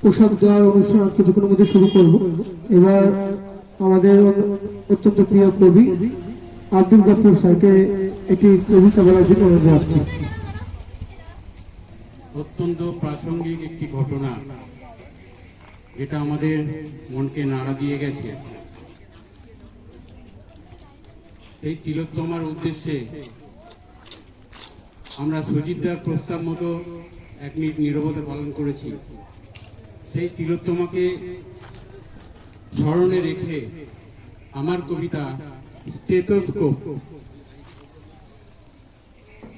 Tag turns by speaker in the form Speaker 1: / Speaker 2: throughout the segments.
Speaker 1: পোশাক দেওয়ার অনুষ্ঠান কিছুক্ষণের মধ্যে শুরু করব। এবার আমাদের অত্যন্ত প্রিয় কবি আব্দুল গাফুর স্যারকে একটি কবিতা বলার জন্য অনুরোধ
Speaker 2: অত্যন্ত প্রাসঙ্গিক একটি ঘটনা। যেটা আমাদের মনকে নাড়া দিয়ে গেছে। এই তিলোত্তমার উদ্দেশ্যে আমরা সুজিতদার প্রস্তাব মতো এক মিনিট নীরবতা পালন করেছি। সেই তিলোত্তমাকে স্মরণে রেখে আমার কবিতা স্টেথোস্কোপ।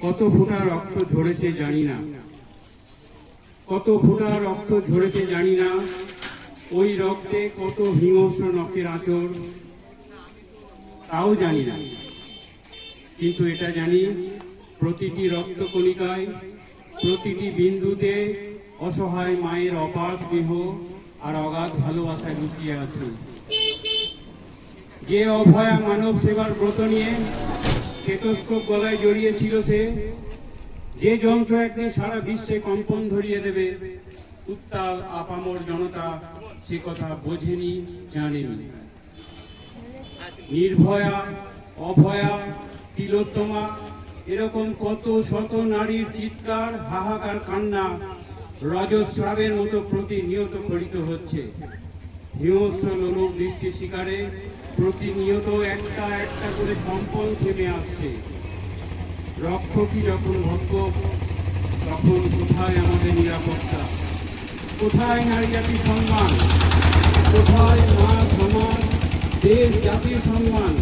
Speaker 2: কত ফোঁটা রক্ত ঝরেছে জানি না। কত ফোঁটা রক্ত ঝরেছে জানি না। ওই রক্তে কত হিংস্র নখের আঁচড় তাও জানি না। কিন্তু এটা জানি, প্রতিটি রক্ত রক্তকণিকায়, প্রতিটি বিন্দুতে অসহায় মায়ের অপার স্নেহ আর অগাধ ভালোবাসায় লুকিয়ে আছে যে অভয়া মানব সেবার ব্রত নিয়ে স্টেথোস্কোপ গলায় জড়িয়েছিল সে, যে যন্ত্র একদিন সারা বিশ্বে কম্পন ধরিয়ে দেবে, উত্তাল, আপামর জনতা সে কথা বোঝেনি, জানেনি। নির্ভয়া, অভয়া, তিলোত্তমা, এরকম কত শত নারীর চিৎকার, হাহাকার, কান্না রজস্রাবের মতো প্রতিনিয়ত করিত হচ্ছে। হিংস্র লোলুপ দৃষ্টি শিকারে প্রতিনিয়ত একটা একটা করে কম্পন থেমে আসছে। রক্ষকই যখন ভক্ষক তখন কোথায় আমাদের নিরাপত্তা? কোথায় নারী জাতির সম্মান? কোথায় মা সমাজ, দেশ জাতির সম্মান?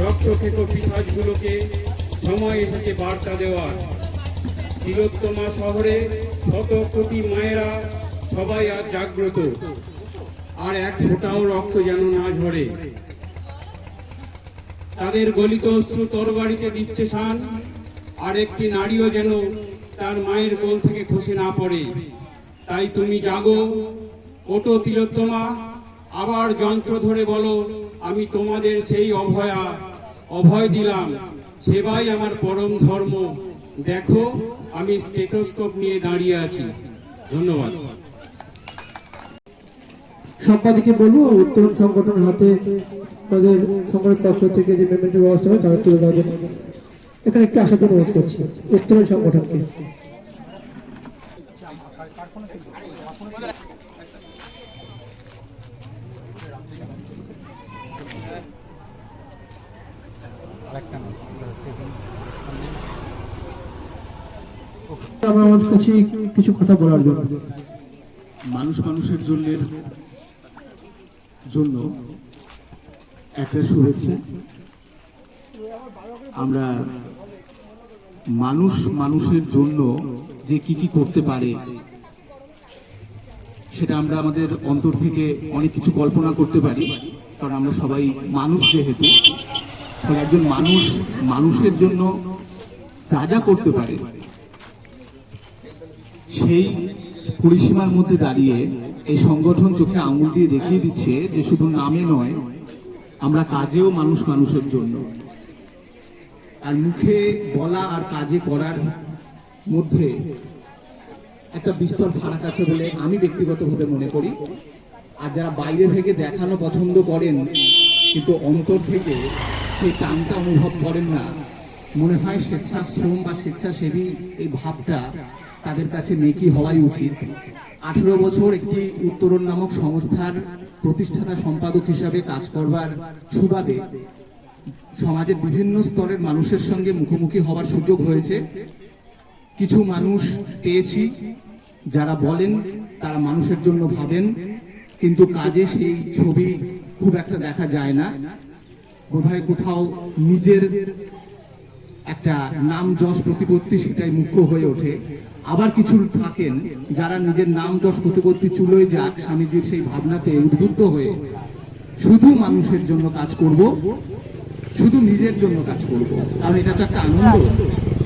Speaker 2: রক্তক্ষেক পিসাজগুলোকে সময় এসেছে বার্তা দেওয়ার। তিলোত্তমা শহরে শত কোটি মায়েরা সবাই আজ জাগ্রত। আর এক ফোঁটাও রক্ত যেন না ঝরে। তাদের গলিত অশ্রু তরবারিতে দিচ্ছে শান, আর একটি নারীও যেন তার মায়ের কোল থেকে খসে না পড়ে। তাই তুমি জাগো ওটো তিলোত্তমা, আবার যন্ত্র ধরে বলো, আমি তোমাদের সেই অভয়া, অভয় দিলাম, সেবাই আমার পরম ধর্ম। দেখো আমি স্টেথোস্কোপ নিয়ে দাঁড়িয়ে আছি। ধন্যবাদ।
Speaker 1: সম্পাদকে বলব উত্তরণ সংগঠন হাতে তাদের সংগঠনের পক্ষ থেকে যে পেমেন্টের ব্যবস্থা হয়, তারা তুলে দেওয়ার জন্য এখানে একটি আশা অনুরোধ করছি উত্তরণ সংগঠনকে। কিছু কথা বলার জন্য।
Speaker 3: মানুষ মানুষের জন্য জন্য একটা শুভেচ্ছা। আমরা মানুষ মানুষের জন্য যে কি কি করতে পারে, সেটা আমরা আমাদের অন্তর থেকে অনেক কিছু কল্পনা করতে পারি, কারণ আমরা সবাই মানুষ যেহেতু একজন মানুষ মানুষের জন্য যা যা করতে পারে সেই পরিসীমার মধ্যে দাঁড়িয়ে এই সংগঠন চোখে আঙুল দিয়ে দেখিয়ে দিচ্ছে যে শুধু নামে নয়, আমরা কাজেও মানুষ মানুষের জন্য। আর মুখে বলা আর কাজে করার মধ্যে একটা বিস্তর ফারাক আছে বলে আমি ব্যক্তিগতভাবে মনে করি। আর যারা বাইরে থেকে দেখানো পছন্দ করেন, কিন্তু অন্তর থেকে সেই টানটা অনুভব করেন না মনে হয় স্বেচ্ছাশ্রম বা স্বেচ্ছাসেবী এই ভাবটা তাদের কাছে নেকি হওয়াই উচিত। আঠেরো বছর একটি উত্তরণ নামক সংস্থার প্রতিষ্ঠাতা সম্পাদক হিসাবে কাজ করবার সুবাদে সমাজের বিভিন্ন স্তরের মানুষের সঙ্গে মুখোমুখি হওয়ার সুযোগ হয়েছে। কিছু মানুষ পেয়েছি, যারা বলেন, তারা মানুষের জন্য ভাবেন, কিন্তু কাজে সেই ছবি খুব একটা দেখা যায় না। বোধহয় কোথাও নিজের একটা নাম যশ প্রতিপত্তি সেটাই মুখ্য হয়ে ওঠে। আবার কিছু থাকেন যারা নিজের নাম যশ প্রতিপত্তি চুলোয় যাক স্বামীজির সেই ভাবনাতে উদ্বুদ্ধ হয়ে শুধু মানুষের জন্য কাজ করব, শুধু নিজের জন্য কাজ করব। কারণ এটা তো একটা আনন্দ।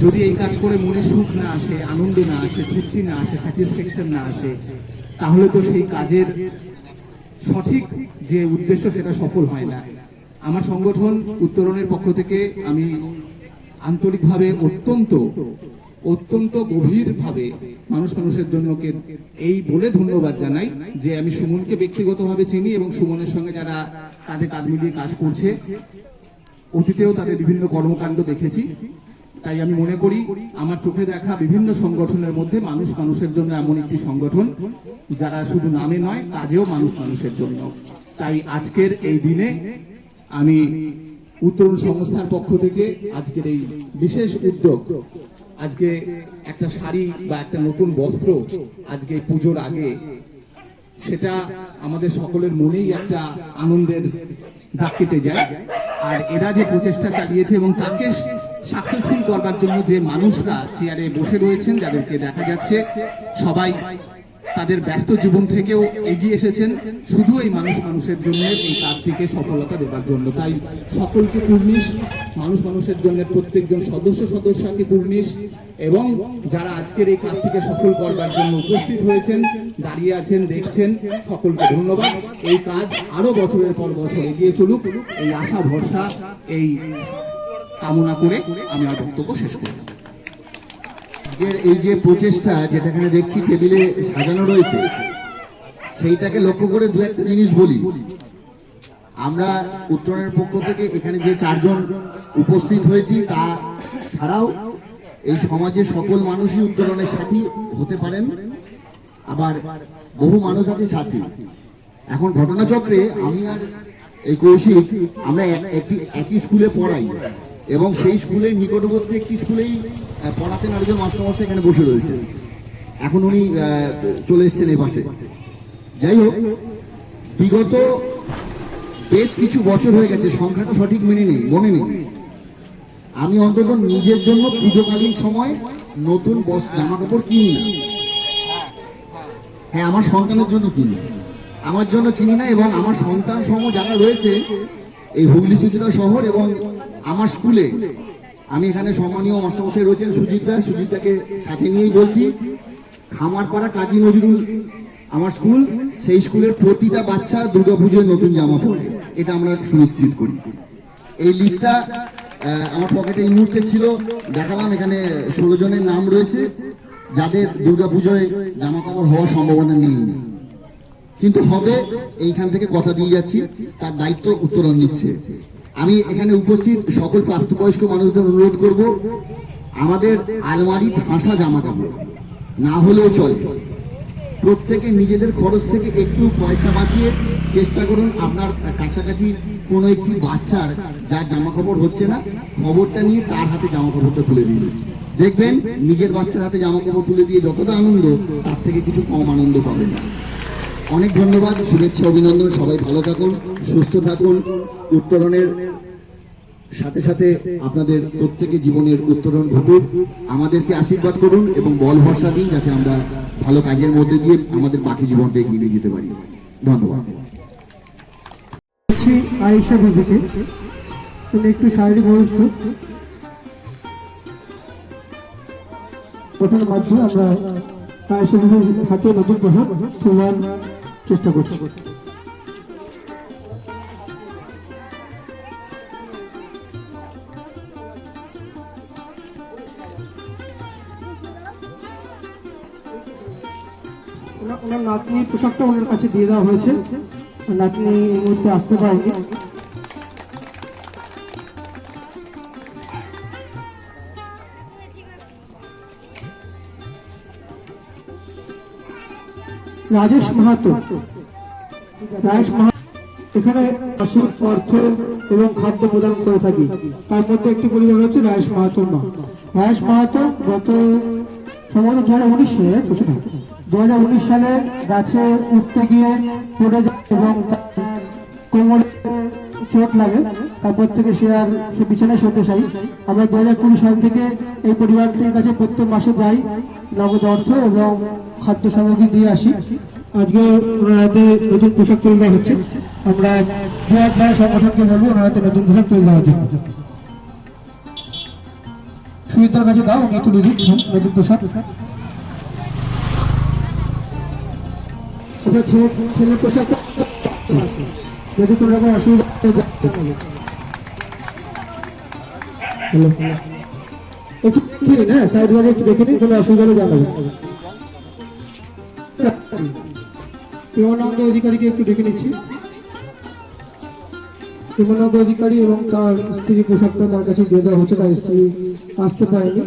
Speaker 3: যদি এই কাজ করে মনে সুখ না আসে, আনন্দ না আসে, তৃপ্তি না আসে স্যাটিসফ্যাকশন না আসে, তাহলে তো সেই কাজের সঠিক যে উদ্দেশ্য সেটা সফল হয় না। আমার সংগঠন উত্তরণের পক্ষ থেকে আমি আন্তরিকভাবে অত্যন্ত অত্যন্ত গভীরভাবে মানুষ মানুষের জন্য এই বলে ধন্যবাদ জানাই যে আমি সুমনকে ব্যক্তিগতভাবে চিনি এবং সুমনের সঙ্গে যারা কাঁধে কাঁধ মিলিয়ে কাজ করছে, অতীতেও তাদের বিভিন্ন কর্মকাণ্ড দেখেছি। তাই আমি মনে করি আমার চোখে দেখা বিভিন্ন সংগঠনের মধ্যে মানুষ মানুষের জন্য এমন একটি সংগঠন, যারা শুধু নামে নয়, কাজেও মানুষ মানুষের জন্য। তাই আজকের এই দিনে আমি উত্তরণ সংস্থার পক্ষ থেকে আজকের এই বিশেষ উদ্যোগ, আজকে একটা শাড়ি বা একটা নতুন বস্ত্র আজকে পুজোর আগে, সেটা আমাদের সকলের মনেই একটা আনন্দের কেটে যায়। আর এরা যে প্রচেষ্টা চালিয়েছে এবং তাকে সাকসেসফুল করবার জন্য যে মানুষরা চেয়ারে বসে রয়েছেন, যাদেরকে দেখা যাচ্ছে, সবাই তাদের ব্যস্ত জীবন থেকেও এগিয়ে এসেছেন শুধু এই মানুষ মানুষের জন্য এই কাজটিকে সফলতা দেবার জন্য। তাই সকলকে কুর্নিশ, মানুষ মানুষের জন্য প্রত্যেকজন সদস্য সদস্যকে কুর্নিশ এবং যারা আজকের এই কাজটিকে সফল করবার জন্য উপস্থিত হয়েছেন, দাঁড়িয়ে আছেন, দেখছেন, সকলকে ধন্যবাদ। এই কাজ আরও বছরের পর বছর এগিয়ে চলুক। এই আশা, ভরসা, এই কামনা করে আমি আমার বক্তব্য শেষ করব
Speaker 4: আজকের এই যে প্রচেষ্টা যেটা এখানে দেখছি টেবিলে সাজানো রয়েছে, সেইটাকে লক্ষ্য করে দু একটা জিনিস বলি। আমরা উত্তরণের পক্ষ থেকে এখানে যে চারজন উপস্থিত হয়েছি, তা ছাড়াও এই সমাজের সকল মানুষই উত্তরণের সাথী হতে পারেন। আবার বহু মানুষ আছে সাথী। এখন ঘটনাচক্রে আমি আর এই কৌশিক, আমরা এক- একটি একই স্কুলে পড়াই এবং সেই স্কুলের নিকটবর্তী একটি স্কুলেই পড়াতেন আরেকজন মাস্টারমশাই এখানে বসে রয়েছে এখন উনি চলে এসেছেন এই পাশে। যাই হোক, বিগত বেশ কিছু বছর হয়ে গেছে, সংখ্যাটা সঠিক মেনে নেই, মনে নেই। আমি অন্তত নিজের জন্য পুজোকালীন সময় নতুন জামা কাপড় কিনি না। হ্যাঁ আমার সন্তানের জন্য কিনি। আমার জন্য কিনি না এবং আমার সন্তান সম যারা রয়েছে, এই হুগলি চুচুড়া শহর এবং আমার স্কুলে আমি এখানে সম্মানীয় মাস্টারমশাই রয়েছেন সুজিত দা। সুজিত দাকে সাথে নিয়েই বলছি, খামারপাড়া কাজী নজরুল আমার স্কুল, সেই স্কুলের প্রতিটা বাচ্চা দুর্গাপুজোয় নতুন জামা পরে। এটা আমরা সুনিশ্চিত করি। এই লিস্টটা আমার পকেটে এই মুহূর্তে ছিল। দেখালাম, এখানে ষোলো জনের নাম রয়েছে, যাদের দুর্গাপুজোয় জামা কাপড় হওয়ার সম্ভাবনা নেই। কিন্তু হবে, এইখান থেকে কথা দিয়ে যাচ্ছি। তার দায়িত্ব উত্তরণ নিচ্ছে আমি এখানে উপস্থিত সকল প্রাপ্তবয়স্ক মানুষদের অনুরোধ করব, আমাদের আলমারি ঠাসা জামা কাপড় না হলেও চলে। প্রত্যেকে নিজেদের খরচ থেকে একটু পয়সা বাঁচিয়ে চেষ্টা করুন আপনার কাছাকাছি কোনো একটি বাচ্চার যার জামা কাপড় হচ্ছে না, খবরটা নিয়ে তার হাতে জামা কাপড়টা তুলে দিন। দেখবেন, নিজের বাচ্চার হাতে জামা কাপড় তুলে দিয়ে যতটা আনন্দ, তার থেকে কিছু কম আনন্দ পাবেন না। অনেক ধন্যবাদ, শুভেচ্ছা, অভিনন্দন, সবাই ভালো থাকুন, সুস্থ থাকুন। উত্তরণের সাথে সাথে আপনাদের প্রত্যেকে জীবনের উত্তরণ ঘটুক। আমাদেরকে আশীর্বাদ করুন এবং বল ভরসা দিন যাতে আমরা ভালো কাজের মধ্যে দিয়ে আমাদের বাকি জীবনটা এগিয়ে নিয়ে যেতে পারি। ধন্যবাদ।
Speaker 1: আয়েশা বিবিকে। একটু শারীরিক অবস্থ প্রথমের মাধ্যমে আমরা আয়েশা বিবির হাতে নতুন পোশাক তোলার চেষ্টা করছি। ওনার নাতনির পোশাকটা ওনার কাছে দিয়ে দেওয়া হয়েছে। নাতনি এই মুহূর্তে আসতে পারেনি। রাজেশ মাহাতো। রাজেশ মাহাতো এখানে মাসিক অর্থ এবং খাদ্য প্রদান করে থাকি। তার মধ্যে একটি পরিবার হচ্ছে রায়েশ মাহাতো মা। রায়েশ মাহাতো গত সম্ভবত দু হাজার উনিশ সালে দু হাজার উনিশ সালে গাছে উঠতে গিয়ে পড়ে যায় এবং কোমরে চোট লাগে। তারপর থেকে সে আর সে বিছানায় শয্যাশায়ী আমরা দু হাজার কুড়ি সাল থেকে এই পরিবারটির কাছে প্রত্যেক মাসে যাই নগদ অর্থ এবং খাদ্য সামগ্রী দিয়ে আসি। আজকে ওনার হাতে নতুন পোশাক তুলে দেওয়া হচ্ছে। আমরা ভাই সংগঠনকে বলব, ওনার হাতে নতুন পোশাক তুলে দেওয়ার জন্য। সুবিধার কাছে দাও, আমি তুলে দিচ্ছি নতুন পোশাক। ছেলে পোশাক। যদি কোনো রকম অসুবিধা। একটু দেখে নিন কোনো অসুবিধা জানাবেন প্রেমানন্দ অধিকারীকে একটু দেখে নিচ্ছি। প্রেমানন্দ অধিকারী এবং তার স্ত্রী পোশাকটা তার কাছে দিয়ে দেওয়া হচ্ছে তার স্ত্রী আসতে পারেনি।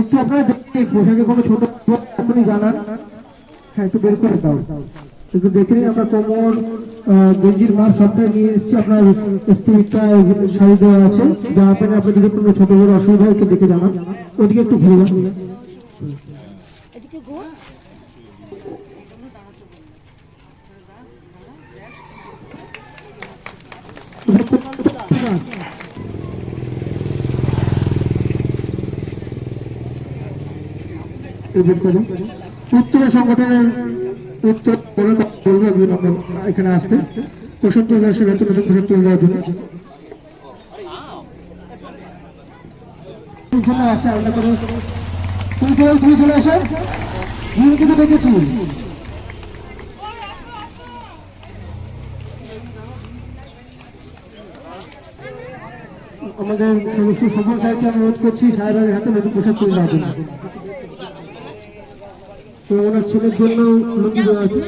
Speaker 1: একটু আপনারা দেখে নিন, পোশাকে কোনো ছোট এখনই জানান। হ্যাঁ একটু বের করে দাও। একটু দেখে নিন আমরা কোমর গেঞ্জির মাপ সবটাই নিয়ে এসেছি। আপনার স্ত্রীটা শাড়ি দেওয়া আছে। যা প্যান্ট আপনার যদি কোনো ছোট বড় অসুবিধা হয় দেখে জানান। ওদিকে একটু ঘুরে উত্তর সংগঠনের উত্তর বলব এখানে আসতে। প্রশান্ত দাসের হাতে নতুন পোশাক তুলে দেওয়ার জন্য আছে আলাদা করে তুমি সবাই তুমি চলে আসো। দেখেছি। আমাদের সফল সাহেবকে অনুরোধ করছি সাহেবের হাতে নতুন পোশাক তুলে দেওয়ার জন্য। তো ওনার ছেলের জন্য লুঙ্গি দেওয়া আছে।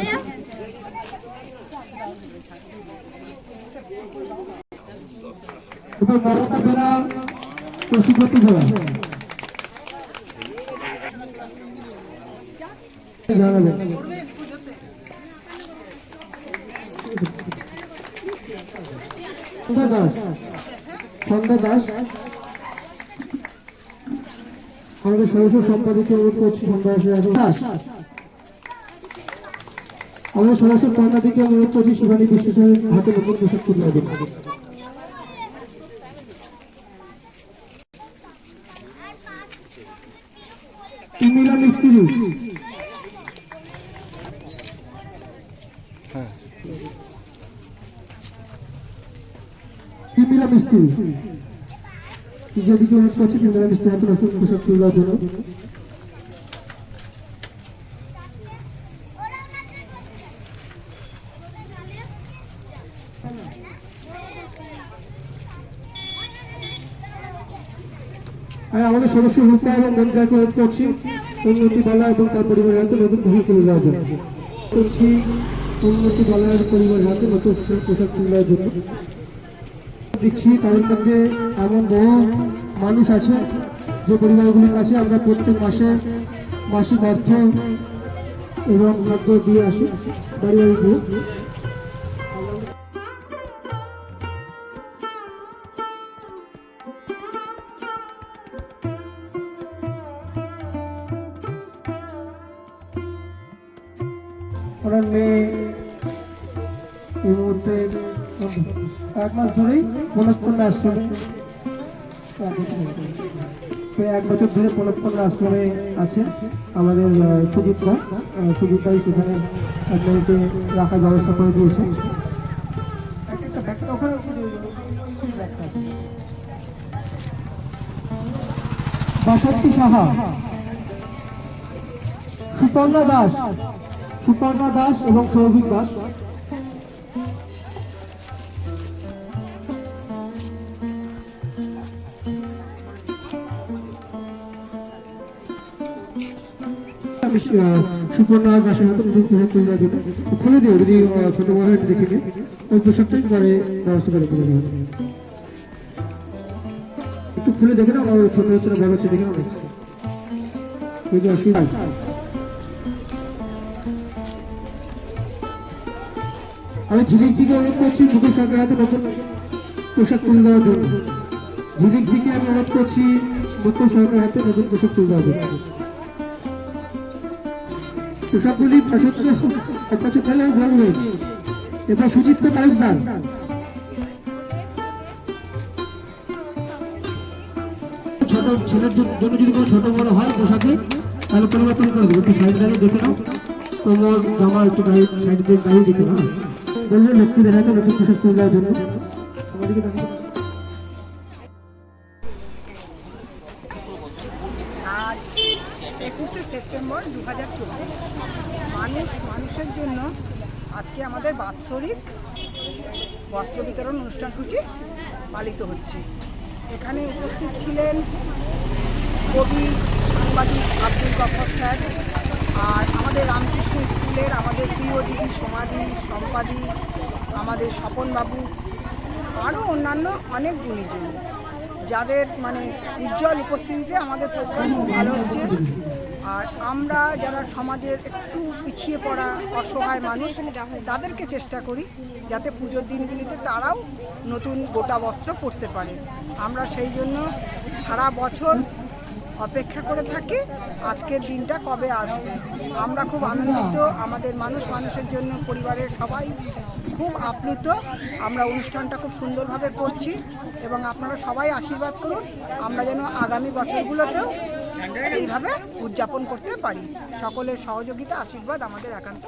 Speaker 1: এবার মমতা দাস। আমাদের সদস্য সম্পাদককে অনুরোধ করছি সন্ধ্যা আমাদের সদস্য তন্নাদিকে অনুরোধ করছি শিবানী বিশ্বের হাতে নতুন পোশাক তুলে দেবেন। ইমিলা মিস্ত্রি যেদিকে অনুরোধ করছি ইমিলা মিস্ত্রি হাতে নতুন পোশাক জন্য আমাদের সদস্য রূপা এবং মন্ত্রাকে অনুরোধ করছি। উন্নতি বালা এবং তার পরিবারের হাতে নতুন পোশাক তুলে দেওয়ার জন্য। করছি উন্নতি বালার পরিবারের হাতে নতুন পোশাক তুলে দেওয়ার জন্য। দিচ্ছি তাদের মধ্যে এমন বহু মানুষ আছে, যে পরিবারগুলির কাছে আমরা প্রত্যেক মাসে মাসিক অর্থ এবং খাদ্য দিয়ে আসি, বাড়ি বাড়ি দিয়ে। আশ্রমে প্রায় এক বছর ধরে পলকপন্ন আশ্রমে আছে আমাদের সুজিত দা। সুজিত দাই সেখানে এক রাখার ব্যবস্থা করে দিয়েছে। বাসন্তী সাহা। সুপর্ণা দাস। সুপর্ণা দাস এবং সৌভিক দাস। আমি সুপর্ণা দাসের হাতে নতুন পোশাক তৈরি করার জন্য খুলে দিও, যদি ছোট বড় দেখে নিই ওই পোশাকটাই পরে ব্যবস্থা করে করে দেবো একটু খুলে দেখে না আমার ছোট হচ্ছে না বড় হচ্ছে দেখে না যদি অসুবিধা। আমি ঝিলিক দিকে অনুরোধ করছি, মুকুল সরকার হাতে নতুন পোশাক তুলে দেওয়ার জন্য। ঝিলিক দিকে আমি অনুরোধ করছি, মুকুল সরকার হাতে নতুন পোশাক তুলে দেওয়ার জন্য। পোশাকগুলি পছন্দ পছন্দ হলে বলবেন সুচিত্র তালুকদার। ছোট, ছেলের জন্য যদি কোনো ছোট বড় হয় পোশাকে, তাহলে পরিবর্তন করে একটু সাইড দাঁড়িয়ে দেখে নাও। তোমার জামা একটু সাইড দিয়ে দাঁড়িয়ে দেখে নাও। বলল লক্ষ্মী দেখাতে নতুন পোশাক তুলে দেওয়ার জন্য। সবার
Speaker 5: বাৎসরিক বস্ত্র বিতরণ অনুষ্ঠান সূচি পালিত হচ্ছে। এখানে উপস্থিত ছিলেন কবি, সাংবাদিক আব্দুল গফর স্যার আর আমাদের রামকৃষ্ণ স্কুলের আমাদের প্রিয় দিদি সমাধি সম্পাদি আমাদের স্বপনবাবু আরও অন্যান্য অনেক গুণীজন, যাদের মানে উজ্জ্বল উপস্থিতিতে আমাদের প্রোগ্রাম ভালো হচ্ছে। আর আমরা যারা সমাজের একটু পিছিয়ে পড়া অসহায় মানুষ, তাদেরকে চেষ্টা করি যাতে পুজোর দিনগুলিতে তারাও নতুন গোটা বস্ত্র পরতে পারে। আমরা সেই জন্য সারা বছর অপেক্ষা করে থাকি আজকের দিনটা কবে আসবে। আমরা খুব আনন্দিত, আমাদের মানুষ মানুষের জন্য, পরিবারের সবাই খুব আপ্লুত। আমরা অনুষ্ঠানটা খুব সুন্দরভাবে করছি এবং আপনারা সবাই আশীর্বাদ করুন। আমরা যেন আগামী বছরগুলোতেও এইভাবে উদযাপন করতে পারি। সকলের সহযোগিতা, আশীর্বাদ আমাদের একান্ত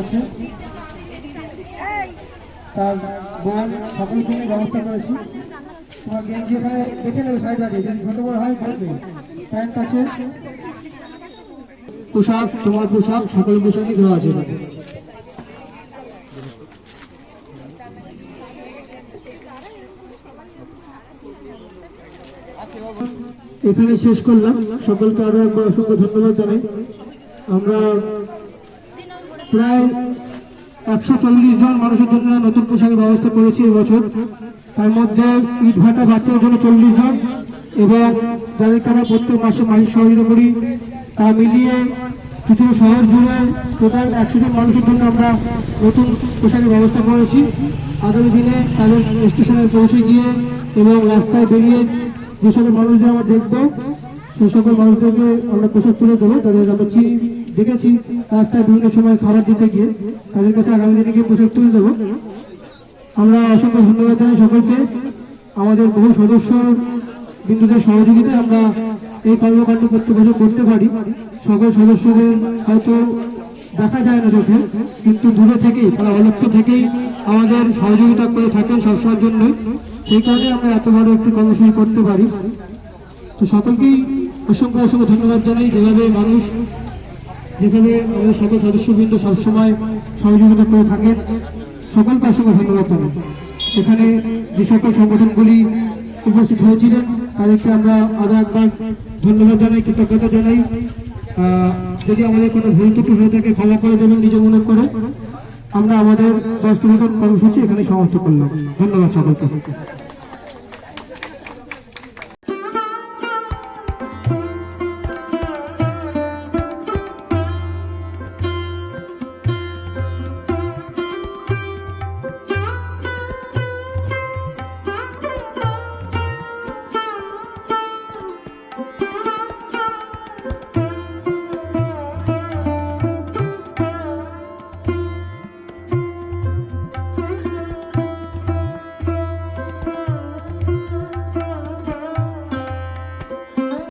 Speaker 1: আছে তার ব্যবস্থা দেখে ছোট পোশাক, তোমার পোশাক, সকল পোশাকই দেওয়া আছে। এখানে। শেষ করলাম। সকলকে আরও একবার অসংখ্য ধন্যবাদ জানাই। আমরা প্রায় একশো চল্লিশ জন মানুষের জন্য নতুন পোশাকের ব্যবস্থা করেছি এবছর তার মধ্যে ইট ভাটা বাচ্চাদের জন্য চল্লিশ জন এবং যাদেরকে আমরা প্রত্যেক মাসে মাসিক সহযোগিতা করি, তা মিলিয়ে পৃথিবী শহর জুড়ে টোটাল একশো জন মানুষের জন্য আমরা নতুন পোশাকের ব্যবস্থা করেছি। আগামী দিনে তাদের স্টেশনে পৌঁছে গিয়ে এবং রাস্তায় বেরিয়ে যে সকল মানুষদের আমরা দেখব সেই সকল মানুষদেরকে আমরা পোশাক তুলে দেবো, তাদের আমরা দেখেছি রাস্তায় বিভিন্ন সময় খাবার দিতে গিয়ে, তাদের কাছে আগামী দিনে গিয়ে পোশাক তুলে দেবো। আমরা অসংখ্য ধন্যবাদ জানাই সকলকে। আমাদের বহু সদস্য বিন্দুদের সহযোগিতায় আমরা এই কর্মকাণ্ড প্রত্যেক করতে পারি। সকল সদস্যদের হয়তো দেখা যায় না চোখে, কিন্তু দূরে থেকেই তারা অলক্ষ্য থেকেই আমাদের সহযোগিতা করে থাকেন সবসময়ের জন্যই সেই কারণে আমরা এত বড় একটি কর্মসূচি করতে পারি। তো সকলকেই অসংখ্য অসংখ্য ধন্যবাদ জানাই। যেভাবে মানুষ যেখানে আমাদের সকল সদস্যবৃন্দ সবসময় সহযোগিতা করে থাকেন, সকলকে অসংখ্য ধন্যবাদ জানাই। এখানে যে সকল সংগঠনগুলি উপস্থিত হয়েছিলেন, তাদেরকে আমরা আরও একবার ধন্যবাদ জানাই, কৃতজ্ঞতা জানাই। যদি আমাদের কোনো ভুল ত্রুটি হয়ে থাকে, ক্ষমা করে দেবেন, নিজ মনে করে। আমরা আমাদের বস্ত্রবিতরণ কর্মসূচি এখানে সমাপ্ত করলাম। ধন্যবাদ সকলকে।